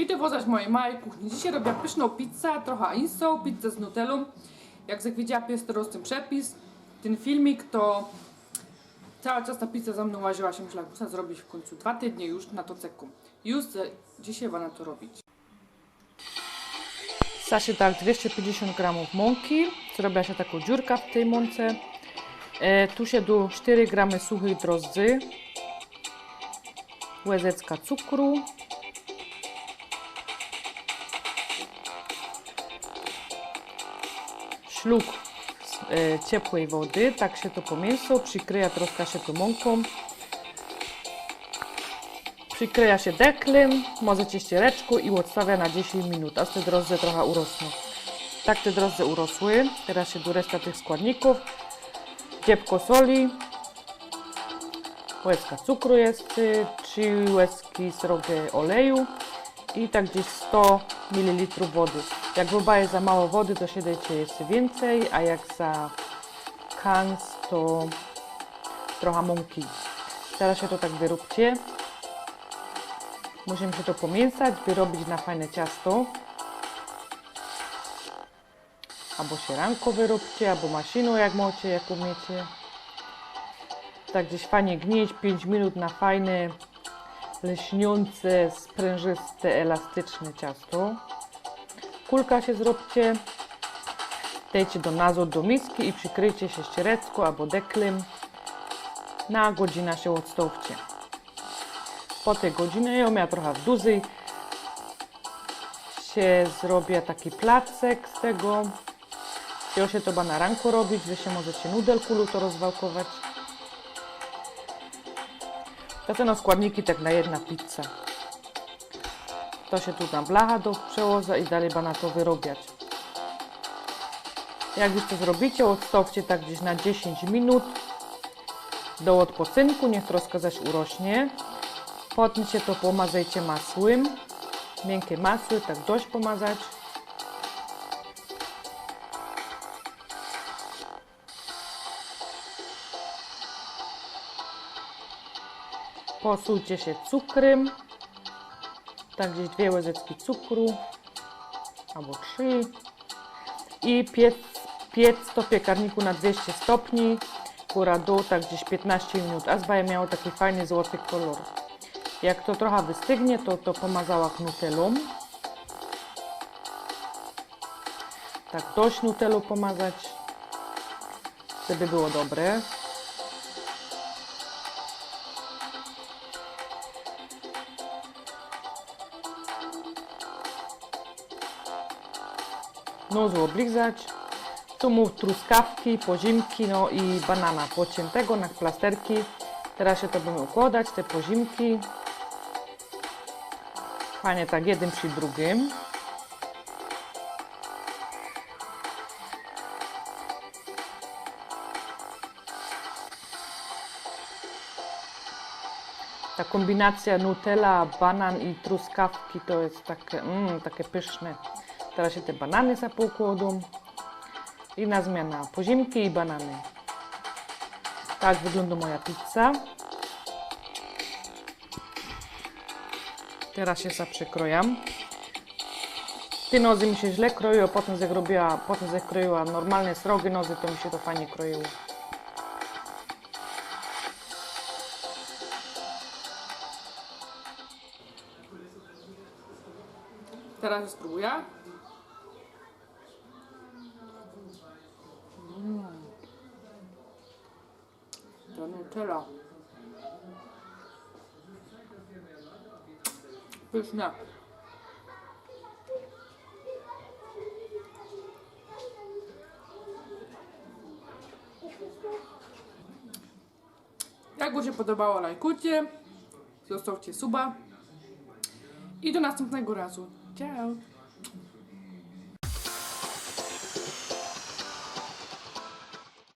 Witam poznać mojej małej kuchni. Dzisiaj robię pyszną pizzę, trochę insą, pizzę z nutellą. Jak widziała jest teraz ten przepis, ten filmik, to cały czas ta pizza za mną łaziła się, myślała, muszę zrobić w końcu dwa tygodnie już na to ceku. Już e, dzisiaj będę to robić. Sasie tak 250 gramów mąki, zrobiła się taką dziurka w tej mące. E, tu się do 4 gramy suchej drożdży, łyżeczka cukru, szluk e, ciepłej wody, tak się to pomiesza, przykryja troszkę się to mąką. Przykryja się deklem, możecie ściereczku i odstawia na 10 minut, aż te drożdże trochę urosną. Tak te drożdże urosły, teraz się do reszta tych składników. Dziebko soli, łyżka cukru jest, y, trzy łyżki srogie oleju i tak gdzieś 100 ml wody. Jak jest za mało wody, to się dajcie jeszcze więcej, a jak za kans, to trochę mąki. Teraz się to tak wyróbcie. Musimy się to pomięsać, wyrobić na fajne ciasto. Albo sieranko wyróbcie, albo maszyną jak macie, jak umiecie. Tak gdzieś fajnie gnieść 5 minut na fajne, leśniące, sprężyste, elastyczne ciasto. Kulka się zróbcie. Dajcie do nazu do miski i przykryjcie się ścierecką albo deklem. Na godzinę się odstawcie. Po tej godzinie ja miała trochę w duzy. Się zrobię taki placek z tego. Ja się to na ranku robić, wy się możecie nudelkulu to rozwałkować. To no składniki tak na jedna pizza. To się tu na blacha do przełoża i dalej na to wyrobiać. Jak już to zrobicie, odstawcie tak gdzieś na 10 minut do odpoczynku, niech troszkę zaś urośnie. Potem się to pomazajcie masłem. Miękkie masły, tak dość pomazać. Posujcie się cukrem. Tak gdzieś dwie łyżeczki cukru. Albo trzy. I piec, piec to w piekarniku na 200 stopni. Góra dół, tak gdzieś 15 minut. A zbaje miało taki fajny złoty kolor. Jak to trochę wystygnie, to to pomazała nutelą. Tak dość nutelą pomazać, żeby było dobre. Nozu oblizać. Tu mu truskawki, pozimki, no i banana pociętego na plasterki. Teraz się to będą układać, te pozimki. Fajnie tak jeden przy drugim. Ta kombinacja Nutella, banan i truskawki to jest takie, mm, takie pyszne. Teraz się te banany zapokładą. I na zmiana pozimki i banany. Tak wygląda moja pizza. Teraz się zaprzekrojam. Te nozy mi się źle kroiły, potem jak robiła, potem jak kroiła normalne srogie nozy, to mi się to fajnie kroiło. Teraz spróbuję. To Nutella. Pyszne. Jak Wam się podobało, lajkujcie, zostawcie suba i do następnego razu. Ciao!